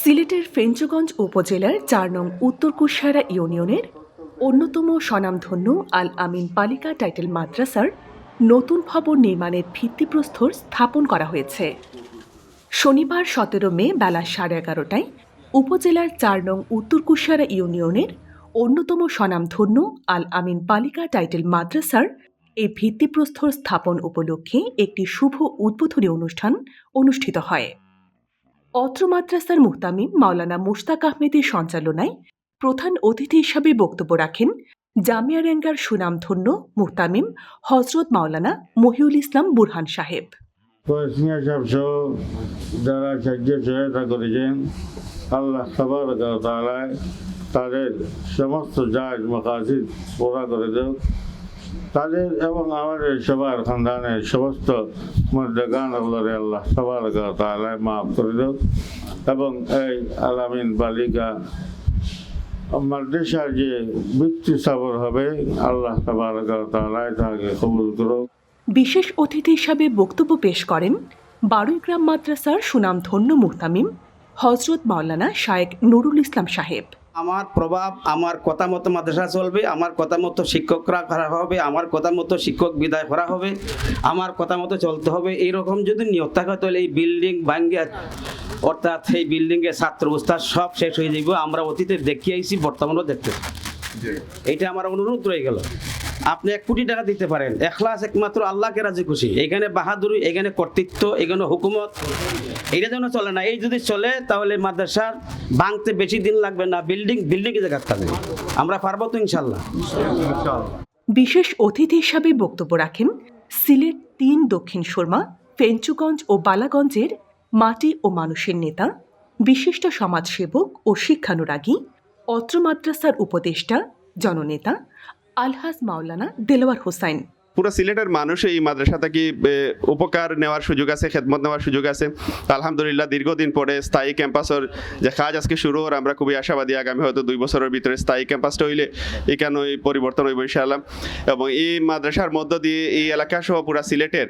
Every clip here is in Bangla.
সিলেটের ফেঞ্চগঞ্জ উপজেলার চার নং উত্তর কুশারা ইউনিয়নের অন্যতম স্বনামধন্য আল আমিন পালিকা টাইটেল মাদ্রাসার নতুন ভবন নির্মাণের ভিত্তিপ্রস্তর স্থাপন করা হয়েছে। শনিবার সতেরো মে বেলা সাড়ে এগারোটায় উপজেলার চার নং উত্তর কুশারা ইউনিয়নের অন্যতম স্বনামধন্য আল আমিন পালিকা টাইটেল মাদ্রাসার এই ভিত্তিপ্রস্তর স্থাপন উপলক্ষে একটি শুভ উদ্বোধনী অনুষ্ঠান অনুষ্ঠিত হয়। অত্র মাদ্রাসার মুহতামিম মাওলানা মুশতাক আহমেদের সঞ্চালনায় প্রধান অতিথি হিসাবে বক্তব্য রাখেন জামিয়া রেঙ্গার সুনামধন্য মুহতামিম হজরত মাওলানা মহিউল ইসলাম বুরহান সাহেব। যারা সাহায্য সহায়তা করেছেন, আল্লাহ তাদের সমস্ত জায়গ মকাসিদ পুরা করে দেও তাদের এবং আমাদের সবার খানদানের সমস্ত মধ্যগান আল্লাহরে আল্লাহ সবার তালায় মাফ করে দেও এবং এই আলামিন বালিকা মাদ্রাসার যে বৃত্তি স্থাপন হবে, আল্লাহ সবার তালায় তাকে কবুল করো বিশেষ অতিথি হিসাবে বক্তব্য পেশ করেন বারুইগ্রাম মাদ্রাসার সুনামধন্য মুহতামিম হজরত মাওলানা শায়েক নুরুল ইসলাম সাহেব। আমার প্রভাব আমার কথা মতো মাদ্রাসা চলবে আমার কথা মতো শিক্ষকরা করা হবে আমার কথা মতো শিক্ষক বিদায় করা হবে আমার কথা মতো চলতে হবে এইরকম যদি নিয়ত থাকে তাহলে এই বিল্ডিং ভাঙ্গে অর্থাৎ এই বিল্ডিংয়ের ছাত্র অবস্থা সব শেষ হয়ে যাবে আমরা অতীতে দেখিয়ে আইছি বর্তমানেও দেখতে এটা আমার অনুরোধ রয়ে গেল। আপনি এক কোটি টাকা দিতে পারেন। এখলাস একমাত্র আল্লাহকে রাজি খুশি। এখানে বাহাদুরি, এখানে কর্তৃত্ব, এখানে হুকুমত। এটা যেন চলে না, এই যদি চলে, তাহলে মাদ্রাসার ভাঙতে বেশি দিন লাগবে না। বিল্ডিং বিল্ডিং জায়গা থাকবে। আমরা পারব তো ইনশাল্লাহ বিশেষ অতিথি হিসাবে বক্তব্য রাখেন সিলেট তিন দক্ষিণ সুরমা, ফেঞ্চুগঞ্জ ও বালাগঞ্জের মাটি ও মানুষের নেতা, বিশিষ্ট সমাজসেবক ও শিক্ষানুরাগী, অত্র মাদ্রাসার উপদেষ্টা, জননেতা আলহাজ মাওলানা দেলোয়ার হোসাইন। পুরো সিলেটের মানুষ এই মাদ্রাসা থেকে উপকার নেওয়ার সুযোগ আছে খেদমত নেওয়ার সুযোগ আছে? আলহামদুলিল্লাহ দীর্ঘদিন পরে স্থায়ী ক্যাম্পাসের যে কাজ আজকে শুরু হওয়ার আমরা খুবই আশাবাদী আগামী হয়তো দুই বছরের ভিতরে স্থায়ী ক্যাম্পাসটা হইলে এখানে এই পরিবর্তন হইব ইনশাআল্লাহ। এবং এই মাদ্রাসার মধ্য দিয়ে এই এলাকা সহ পুরা সিলেটের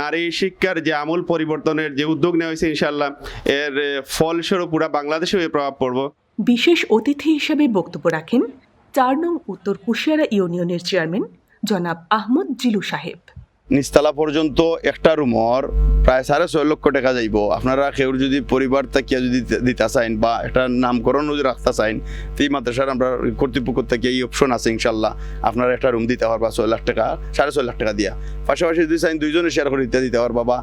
নারী শিক্ষার যে আমূল পরিবর্তনের যে উদ্যোগ নেওয়া হয়েছে ইনশাআল্লাহ এর ফলস্বরূপ পুরা বাংলাদেশেও এর প্রভাব পড়ব। বিশেষ অতিথি হিসেবে বক্তব্য রাখেন চার নং উত্তর কুশিয়ারা ইউনিয়নের চেয়ারম্যান জনাব আহমদ জিলু সাহেব। নিচতলা পর্যন্ত একটা রুমর প্রায় সাড়ে ছয় লক্ষ টাকা যাইব। আপনারা কেউ যদি পরিবার থাকিয়া যদি দিতে চাইন বা একটা নামকরণ যদি রাখতে চাইন তো এই মাদ্রাসার আমরা কর্তৃপক্ষ থেকে এই অপশন আছে ইনশাল্লাহ। আপনারা একটা রুম দিতে পারবা ছয় লাখ টাকা সাড়ে ছয় লাখ টাকা দিয়া। পাশাপাশি যদি চাইন দুইজনে শেয়ার করে দিতে দিতে পারবা বা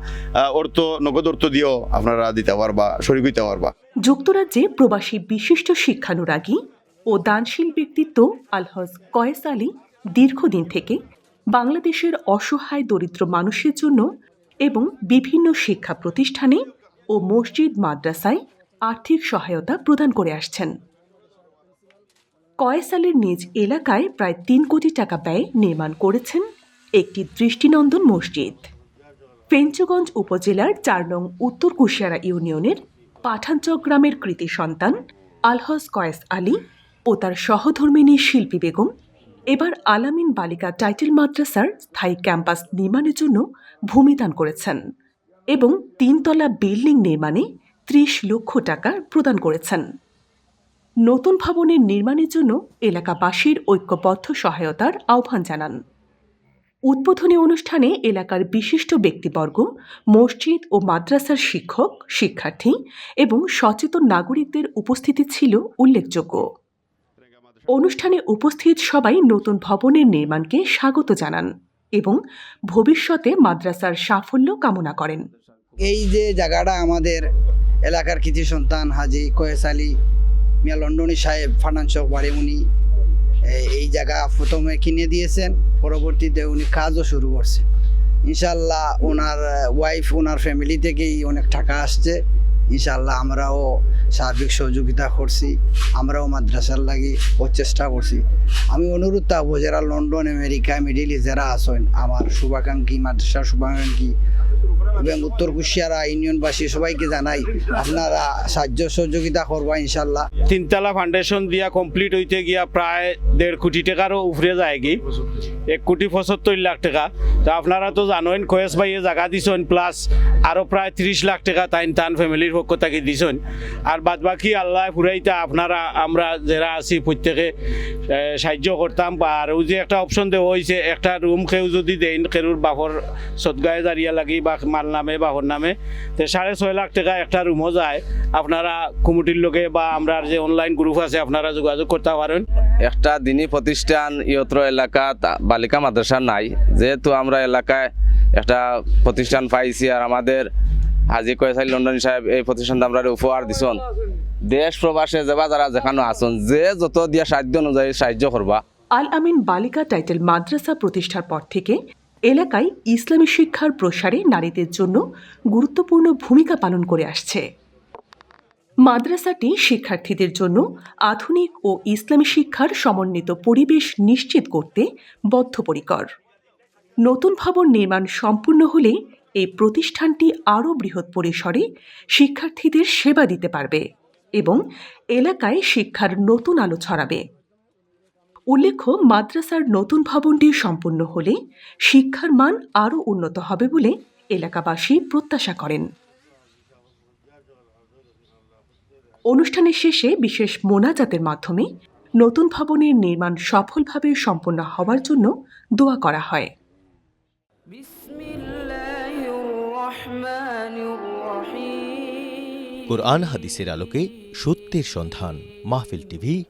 অর্থ নগদ অর্থ দিয়েও আপনারা দিতে পারবা শরিক হইতে পারবা। যুক্তরাজ্যে প্রবাসী বিশিষ্ট শিক্ষানুরাগী ও দানশীল ব্যক্তিত্ব আলহজ কয়েস আলী দীর্ঘদিন থেকে বাংলাদেশের অসহায় দরিদ্র মানুষের জন্য এবং বিভিন্ন শিক্ষা প্রতিষ্ঠানে ও মসজিদ মাদ্রাসায় আর্থিক সহায়তা প্রদান করে আসছেন। কয়েস আলীর নিজ এলাকায় প্রায় তিন কোটি টাকা ব্যয় নির্মাণ করেছেন একটি দৃষ্টিনন্দন মসজিদ। পেঞ্চগঞ্জ উপজেলার চার নং উত্তর কুশিয়ারা ইউনিয়নের পাঠানচক গ্রামের কৃতি সন্তান আলহজ কয়েস আলী ও তার সহধর্মিনী শিল্পী বেগম। এবার আলামিন বালিকা টাইটেল মাদ্রাসার স্থায়ী ক্যাম্পাস নির্মাণের জন্য ভূমিদান করেছেন এবং তিনতলা বিল্ডিং নির্মাণে ত্রিশ লক্ষ টাকা প্রদান করেছেন। নতুন ভবনের নির্মাণের জন্য এলাকাবাসীর ঐক্যবদ্ধ সহায়তার আহ্বান জানান। উদ্বোধনী অনুষ্ঠানে এলাকার বিশিষ্ট ব্যক্তিবর্গ, মসজিদ ও মাদ্রাসার শিক্ষক, শিক্ষার্থী এবং সচেতন নাগরিকদের উপস্থিতি ছিল উল্লেখযোগ্য। অনুষ্ঠানে উপস্থিত সবাই নতুন ভবনের নির্মাণকে স্বাগত জানান এবং ভবিষ্যতে মাদ্রাসার সাফল্য কামনা করেন। এই যে জায়গাটা আমাদের এলাকার কৃতি সন্তান হাজি কয়েস আলী, মিয়া লন্ডনী সাহেব ফানান্সক বাড়ি, উনি এই জায়গা প্রথমে কিনে দিয়েছেন, পরবর্তীতে উনি কাজও শুরু করছে। ইনশাল্লাহ ওনার ওয়াইফ ওনার ফ্যামিলি থেকেই অনেক টাকা আসছে। ইনশাল্লাহ আমরাও সার্বিক সহযোগিতা করছি, আমরাও মাদ্রাসার লাগি প্রচেষ্টা করছি। আমি অনুরোধ থাকব যারা লন্ডন, আমেরিকা, মিডিল ইস্ট যারা আসেন আমার শুভাকাঙ্ক্ষী, মাদ্রাসার শুভাকাঙ্ক্ষী, এবং উত্তর কুশিয়ারা ইউনিয়নবাসী সবাইকে জানাই, আপনারা সাহায্য সহযোগিতা করবা ইনশাল্লাহ। তিনতলা ফাউন্ডেশন দিয়া কমপ্লিট হইতে গিয়া প্রায় দেড় কোটি টাকারও উপরে যায় কি? এক কোটি পঁচাত্তর লাখ টাকা। তো আপনারা তো জানেন কয়েস ভাইয়ে জায়গা দিছেন প্লাস আরও প্রায় ত্রিশ লাখ টাকা তাইন তান ফ্যামিলির পক্ষ থেকে দিছেন। আর বাদ বাকি আল্লাহ ফুরাইতা আপনারা, আমরা যারা আছি প্রত্যেকে সাহায্য করতাম। বা আর ওই যে একটা অপশন দেওয়া হয়েছে, একটা রুম কেউ যদি দেন কেরুর বাপর সদগায় দাঁড়িয়ে লাগি বা মাল নামে বাপর নামে, তো সাড়ে ছয় লাখ টাকা একটা রুমও যায়। আপনারা কমিটির লোকে বা আমরা যে অনলাইন গ্রুপ আছে, আপনারা যোগাযোগ করতে পারেন। একটা দিনী প্রতিষ্ঠান, ইয়ত্র এলাকাত বালিকা মাদ্রাসা নাই। যেহেতু আমরা এলাকায় একটা প্রতিষ্ঠান পাইছি আর আমাদের হাজি কয়েসাই লন্ডন সাহেব এই প্রতিষ্ঠানটা আমরা উপহার দিছন। দেশ, প্রবাসে যাবা যারা যেখানে আসুন যে যত দিয়া সাহায্য অনুযায়ী সাহায্য করবা। আল আমিন বালিকা টাইটেল মাদ্রাসা প্রতিষ্ঠার পর থেকে এলাকায় ইসলামী শিক্ষার প্রসারে নারীদের জন্য গুরুত্বপূর্ণ ভূমিকা পালন করে আসছে। মাদ্রাসাটি শিক্ষার্থীদের জন্য আধুনিক ও ইসলামী শিক্ষার সমন্বিত পরিবেশ নিশ্চিত করতে বদ্ধপরিকর। নতুন ভবন নির্মাণ সম্পূর্ণ হলে এই প্রতিষ্ঠানটি আরও বৃহৎ পরিসরে শিক্ষার্থীদের সেবা দিতে পারবে এবং এলাকায় শিক্ষার নতুন আলো ছড়াবে। উল্লেখ্য, মাদ্রাসার নতুন ভবনটি সম্পূর্ণ হলে শিক্ষার মান আরও উন্নত হবে বলে এলাকাবাসী প্রত্যাশা করেন। অনুষ্ঠানের শেষে বিশেষ মোনাজাতের মাধ্যমে নতুন ভবনের নির্মাণ সফলভাবে সম্পন্ন হওয়ার জন্য দোয়া করা হয়। কোরআন হাদিসের আলোকে সত্যের সন্ধান মাহফিল টিভি